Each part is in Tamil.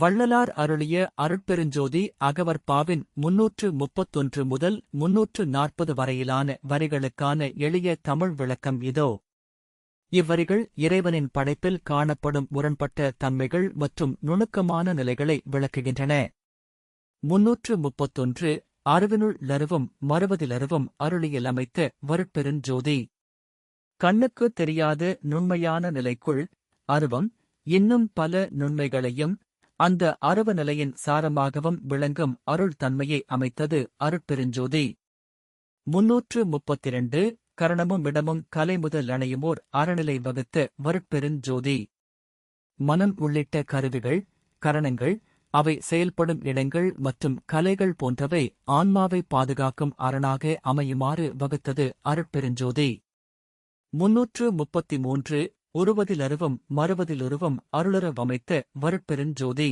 வள்ளலார் அருளிய அருட்பெருஞ்சோதி அகவற்பாவின் முன்னூற்று முப்பத்தொன்று முதல் முன்னூற்று நாற்பது வரையிலான வரிகளுக்கான எளிய தமிழ் விளக்கம் இதோ. இவ்வரிகள் இறைவனின் படைப்பில் காணப்படும் முரண்பட்ட தன்மைகள் மற்றும் நுணுக்கமான நிலைகளை விளக்குகின்றன. முன்னூற்று முப்பத்தொன்று அறிவினுள் லருவும் மறுவதிலருவும் அருளியில் அமைத்த வருட்பெருஞ்சோதி. கண்ணுக்கு தெரியாத நுண்மையான நிலைக்குள் அருவம் இன்னும் பல நுண்மைகளையும் அந்த அருவ நிலையின் சாரமாகவும் விளங்கும் அருள் தன்மையை அமைத்தது அருட்பெருஞ்சோதி. முன்னூற்று முப்பத்திரண்டு கரணமும் இடமும் கலை முதல் அணையுமோர் அறநிலை வகுத்த வருட்பெருஞ்சோதி. மனம் உள்ளிட்ட கருவிகள் கரணங்கள் அவை செயல்படும் இடங்கள் மற்றும் கலைகள் போன்றவை ஆன்மாவை பாதுகாக்கும் அரணாக அமையுமாறு வகுத்தது அருட்பெருஞ்சோதி. முன்னூற்று முப்பத்தி மூன்று உருவதிலருவும் மறுவதிலுருவும் அருளர வமைத்த வருட்பெருஞ்சோதி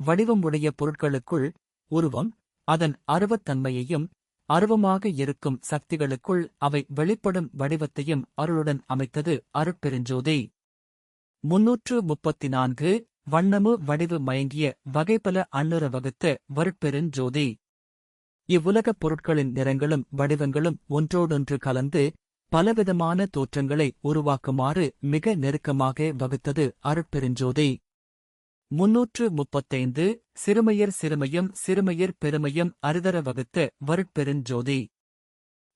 வடிவம் உடைய பொருட்களுக்குள் உருவம் அதன் அருவத்தன்மையையும் அருவமாக இருக்கும் சக்திகளுக்குள் அவை வெளிப்படும் வடிவத்தையும் அருளுடன் அமைத்தது அருட்பெருஞ்சோதி முன்னூற்று முப்பத்தி நான்கு வண்ணமு வடிவு மயங்கிய வகைப்பல அன்னுர வகுத்த வருட்பெருஞ்சோதி இவ்வுலகப் பொருட்களின் நிறங்களும் வடிவங்களும் ஒன்றோடொன்று கலந்து பலவிதமான தோற்றங்களை உருவாக்குமாறு மிக நெருக்கமாக வகுத்தது அருட்பெருஞ்சோதி. முன்னூற்று முப்பத்தைந்து சிறுமையர் சிறுமையும் சிறுமையர் பெருமையும் அரிதர வகுத்த வருட்பெருஞ்சோதி.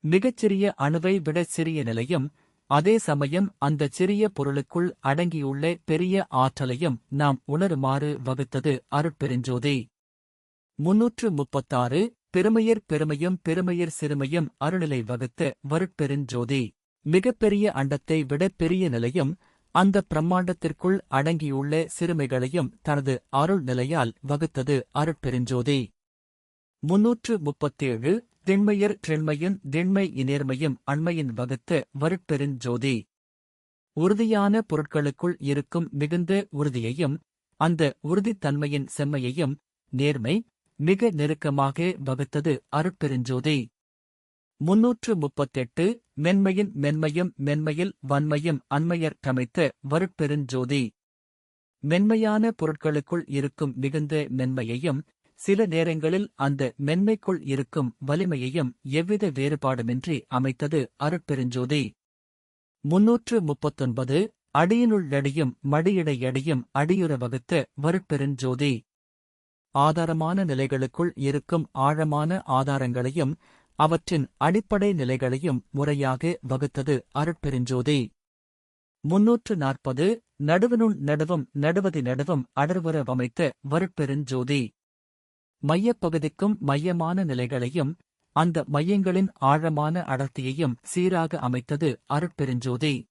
மிகச்சிறிய அணுவை விட சிறிய நிலையும் அதே சமயம் அந்தச் சிறிய பொருளுக்குள் அடங்கியுள்ள பெரிய ஆற்றலையும் நாம் உணருமாறு வகுத்தது அருட்பெருஞ்சோதி. முன்னூற்று முப்பத்தாறு பெருமையர் பெருமையும் பெருமையர் சிறுமையும் அருளிலை வகுத்த வருட்பெருஞ்சோதி மிகப்பெரிய அண்டத்தை விட பெரிய நிலையும் அந்த பிரம்மாண்டத்திற்குள் அடங்கியுள்ள சிறுமைகளையும் தனது அருள் நிலையால் வகுத்தது அருட்பெருஞ்சோதி முன்னூற்று முப்பத்தேழு திண்மையர் ட்ரெண்மையின் திண்மை இநேர்மையும் அண்மையின் வகுத்த வருட்பெருஞ்சோதி உறுதியான பொருட்களுக்குள் இருக்கும் மிகுந்த உறுதியையும் அந்த உறுதித்தன்மையின் செம்மையையும் நேர்மை மிக நெருக்கமாக வகுத்தது அருட்பெருஞ்சோதி. முன்னூற்று முப்பத்தெட்டு மென்மையின் மென்மையும் மென்மையில் வன்மையும் அண்மையர் கமைத்த வருட்பெருஞ்சோதி. மென்மையான பொருட்களுக்குள் இருக்கும் மிகுந்த மென்மையையும் சில நேரங்களில் அந்த மென்மைக்குள் இருக்கும் வலிமையையும் எவ்வித வேறுபாடுமின்றி அமைத்தது அருட்பெருஞ்சோதி. முன்னூற்று முப்பத்தொன்பது அடியினுள்ளடியும் மடியிடையடியும் அடியுற வகுத்த வருட்பெருஞ்சோதி. ஆதாரமான நிலைகளுக்குள் இருக்கும் ஆழமான ஆதாரங்களையும் அவற்றின் அடிப்படை நிலைகளையும் முறையாக வகுத்தது அருட்பெருஞ்சோதி. முன்னூற்று நாற்பது நடுவனுள் நடுவும் நடுவதி நடுவும் அடர்வர வமைத்த வருட்பெருஞ்சோதி. மையப்பகுதிக்கும் மையமான நிலைகளையும் அந்த மையங்களின் ஆழமான அடர்த்தியையும் சீராக அமைத்தது அருட்பெருஞ்சோதி.